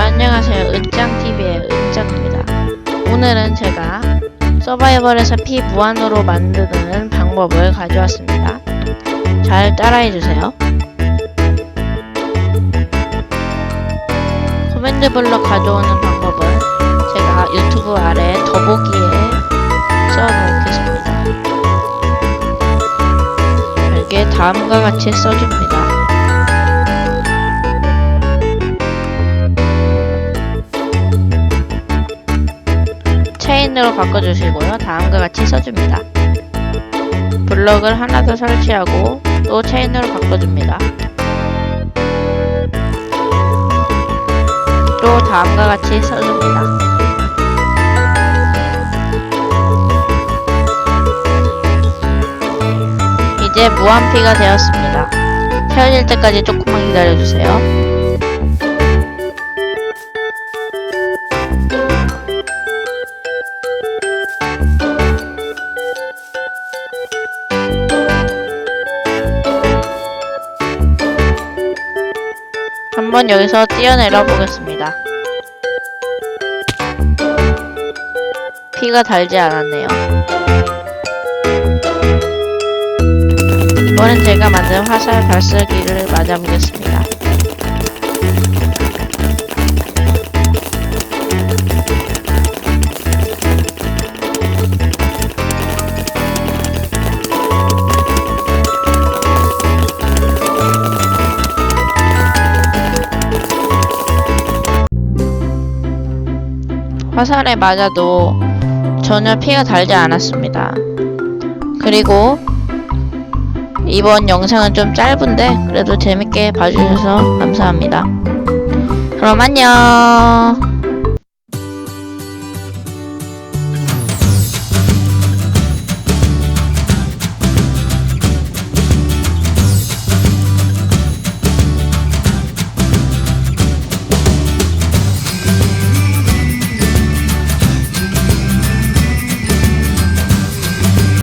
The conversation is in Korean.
안녕하세요. 은짱TV의 은짱입니다. 오늘은 제가 서바이벌에서 피 무한으로 만드는 방법을 가져왔습니다. 잘 따라해주세요. 코맨드 블럭 가져오는 방법은 제가 유튜브 아래 더보기에 써놓겠습니다. 이게 다음과 같이 써줍니다. 체인으로 바꿔주시고요. 다음과 같이 써줍니다. 블럭을 하나 더 설치하고 또 체인으로 바꿔줍니다. 또 다음과 같이 써줍니다. 이제 무한피가 되었습니다. 채워질 때까지 조금만 기다려주세요. 한번 여기서 뛰어내려 보겠습니다. 피가 달지 않았네요. 이번엔 제가 만든 화살 발사기를 맞아보겠습니다. 화살에 맞아도 전혀 피가 달지 않았습니다. 그리고 이번 영상은 좀 짧은데 그래도 재밌게 봐주셔서 감사합니다. 그럼 안녕.